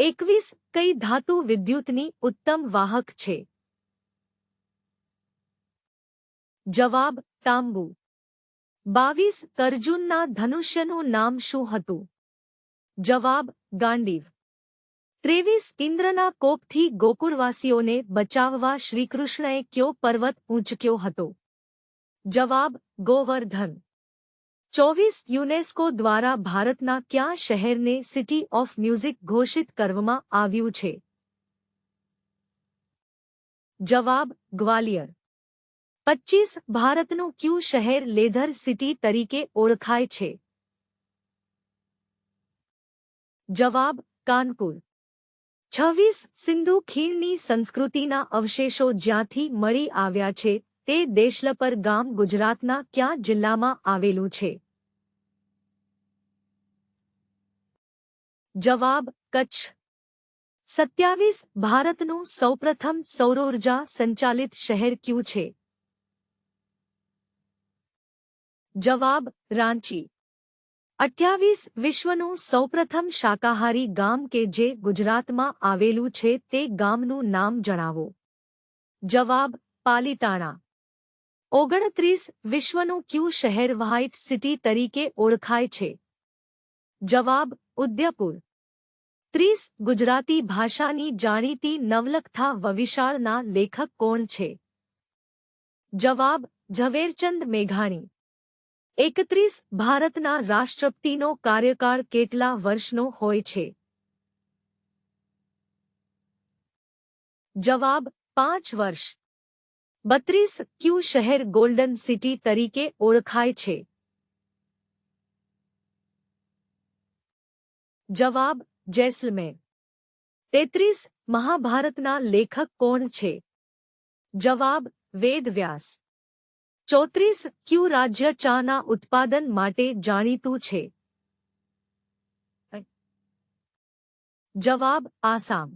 એકવીસ કઈ ધાતુ વિદ્યુતની ઉત્તમ વાહક છે? જવાબ, તાંબુ. બાવીસ અર્જુનના ધનુષ્યનું નામ શું હતું? જવાબ, ગાંડીવ. ત્રેવીસ ઇન્દ્રના કોપથી ગોકુળવાસીઓને બચાવવા શ્રીકૃષ્ણએ કયો પર્વત ઊંચક્યો હતો? જવાબ, ગોવર્ધન. ચોવીસ યુનેસ્કો દ્વારા ભારતના કયા શહેરને સિટી ઓફ મ્યુઝિક ઘોષિત કરવામાં આવ્યું છે જવાબ ગ્વાલિયર પચ્ચીસ ભારતનું ક્યુ શહેર લેધર સિટી તરીકે ઓળખાય છે જવાબ કાનપુર છવ્વીસ સિંધુ ખીણની સંસ્કૃતિના અવશેષો જ્યાંથી મળી આવ્યા છે તે દેશલપર ગામ ગુજરાતના ક્યાં જિલ્લામાં આવેલું છે? જવાબ, કચ્છ. સત્યાવીસ ભારતનું સૌપ્રથમ સૌરોર્જા સંચાલિત શહેર ક્યું છે? જવાબ, રાંચી. અઠ્યાવીસ વિશ્વનું સૌપ્રથમ શાકાહારી ગામ કે જે ગુજરાતમાં આવેલું છે તે ગામનું નામ જણાવો. જવાબ, પાલીતાણા. ઓગણત્રીસ વિશ્વનું ક્યુ શહેર વ્હાઇટ સિટી તરીકે ઓળખાય છે. જવાબ, ઉદયપુર. ત્રીસ ગુજરાતી ભાષાની જાણીતી નવલકથા વવિશાળના લેખક કોણ છે? જવાબ, ઝવેરચંદ મેઘાણી. એકત્રીસ ભારતના રાષ્ટ્રપતિનો કાર્યકાળ કેટલા વર્ષનો હોય છે? જવાબ, પાંચ વર્ષ. બત્રીસ ક્યુ શહેર ગોલ્ડન સિટી તરીકે ઓળખાય છે જવાબ જેસલમેર તેત્રીસ મહાભારતના લેખક કોણ છે જવાબ વેદવ્યાસ ચોત્રીસ ક્યુ રાજ્ય ચાના ઉત્પાદન માટે જાણીતું છે જવાબ આસામ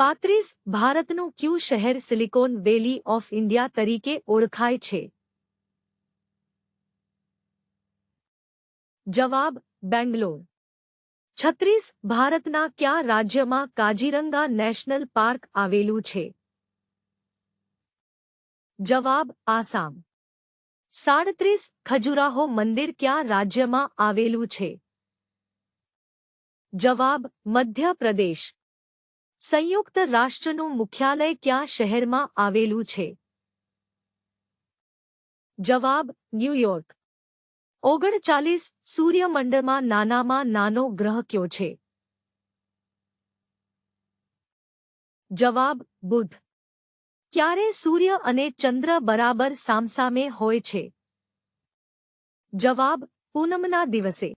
પાંત્રીસ ભારતનું ક્યુ શહેર સિલિકોન વેલી ઓફ ઇન્ડિયા તરીકે ઓળખાય છે જવાબ બેંગ્લોર છત્રીસ ભારતના કયા રાજ્યમાં કાજીરંગા નેશનલ પાર્ક આવેલું છે જવાબ આસામ સાડત્રીસ ખજુરાહો મંદિર ક્યાં રાજ્યમાં આવેલું છે જવાબ મધ્ય પ્રદેશ સંયુક્ત રાષ્ટ્રનું મુખ્યાલય ક્યાં શહેરમાં આવેલું છે? જવાબ ન્યૂયોર્ક ઓગણચાલીસ સૂર્યમંડળમાં નાનામાં નાનો ગ્રહ કયો છે? જવાબ, બુધ. ક્યારે સૂર્ય અને ચંદ્ર બરાબર સામસામે હોય છે? જવાબ, પૂનમના દિવસે.